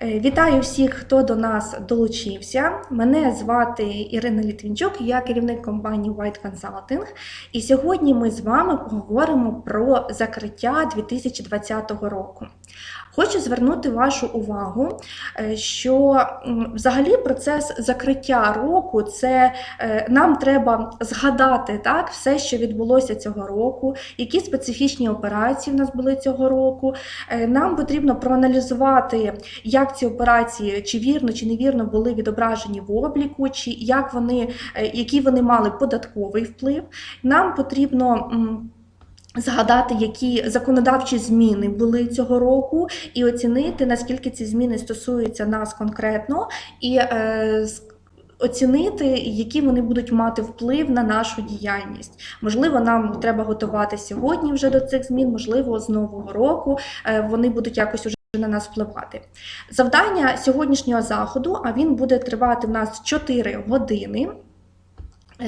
Е, Вітаю всіх, хто до нас долучився. Мене звати Ірина Літвінчук, я керівник компанії White Consulting. І сьогодні ми з вами поговоримо про закриття 2020 року. Хочу звернути вашу увагу, е, що взагалі процес закриття року це е, нам треба згадати так, все, що відбулося цього року, які специфічні операції в нас були цього року. Е, Нам потрібно проаналізувати, як ці операції чи вірно чи невірно були відображені в обліку, чи як вони, які вони мали податковий вплив. Нам потрібно. Згадати, які законодавчі зміни були цього року, і оцінити, наскільки ці зміни стосуються нас конкретно, і е, оцінити, які вони будуть мати вплив на нашу діяльність. Можливо, нам треба готувати сьогодні вже до цих змін, можливо, з нового року е, вони будуть якось уже на нас впливати. Завдання сьогоднішнього заходу, а він буде тривати в нас 4 години.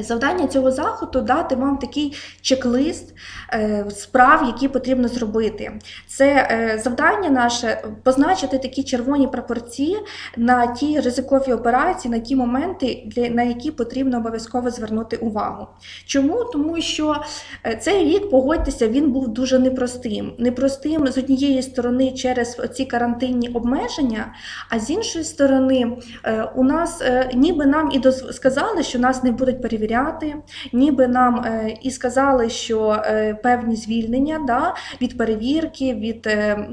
Завдання цього заходу дати вам такий чек-лист е, справ, які потрібно зробити. Це е, завдання наше позначити такі червоні прапорці на ті ризикові операції, на ті моменти, для, на які потрібно обов'язково звернути увагу. Чому? Тому що е, цей рік, погодьтеся, він був дуже непростим. Непростим з однієї сторони через ці карантинні обмеження, а з іншої сторони, е, у нас ніби нам і сказали, що нас не будуть перевіряти, ніби нам і сказали, що певні звільнення да, від перевірки, від. е,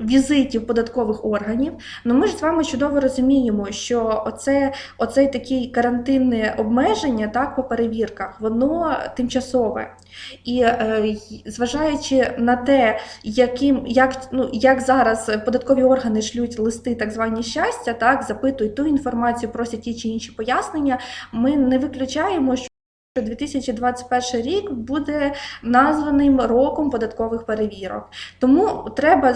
Візитів податкових органів, ну ми ж з вами чудово розуміємо, що оце, оцей такий карантинне обмеження так, по перевірках, воно тимчасове. І е, зважаючи на те, яким, як, ну, як зараз податкові органи шлють листи, так звані щастя, так, запитують ту інформацію, просять ті чи інші пояснення, ми не виключаємо, що 2021 рік буде названим роком податкових перевірок. Тому треба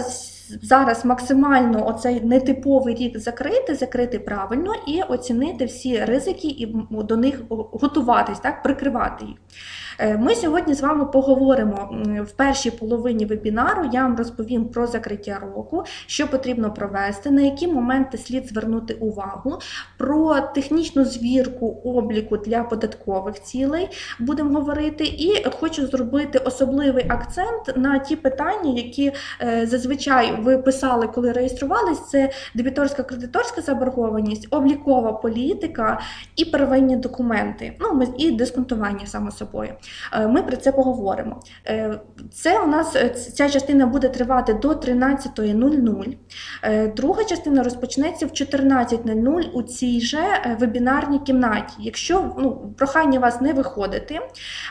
зараз максимально оцей нетиповий рік закрити, закрити правильно і оцінити всі ризики і до них готуватись, так, прикривати їх. Е, Ми сьогодні з вами поговоримо в першій половині вебінару. Я вам розповім про закриття року, що потрібно провести, на які моменти слід звернути увагу, про технічну звірку обліку для податкових цілей будемо говорити. І хочу зробити особливий акцент на ті питання, які е, зазвичай ви писали, коли реєструвались. Це дебіторська кредиторська заборгованість, облікова політика і первинні документи. Ну ми і дисконтування само собою. Е, Ми про це поговоримо. Е, Це у нас е, ця частина буде тривати до 13.00. Е, Друга частина розпочнеться в 14.00 у цій же вебінарній кімнаті. Якщо ну, прохання вас не виходити,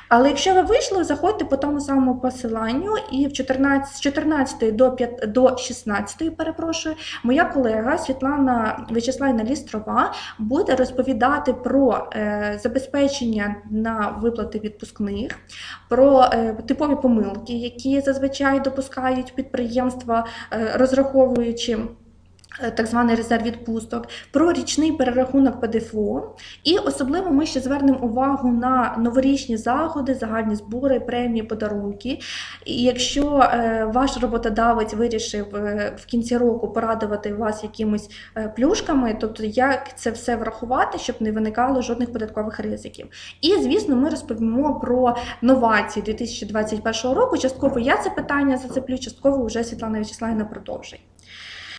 але якщо ви вийшли, заходьте по тому самому посиланню, і в 14, з 14 до 5, до 16, перепрошую, моя колега Світлана В'ячеславівна Лістрова буде розповідати про е, забезпечення на виплати відпускних, про е, типові помилки, які зазвичай допускають підприємства, е, розраховуючи. Е, Так званий резерв відпусток, про річний перерахунок ПДФО. І особливо ми ще звернемо увагу на новорічні заходи, загальні збори, премії, подарунки. І якщо е, ваш роботодавець вирішив е, в кінці року порадувати вас якимись плюшками, тобто як це все врахувати, щоб не виникало жодних податкових ризиків. І звісно, ми розповімо про новації 2021 року. Частково я це питання зацеплю, частково вже Світлана Вячеславівна продовжить.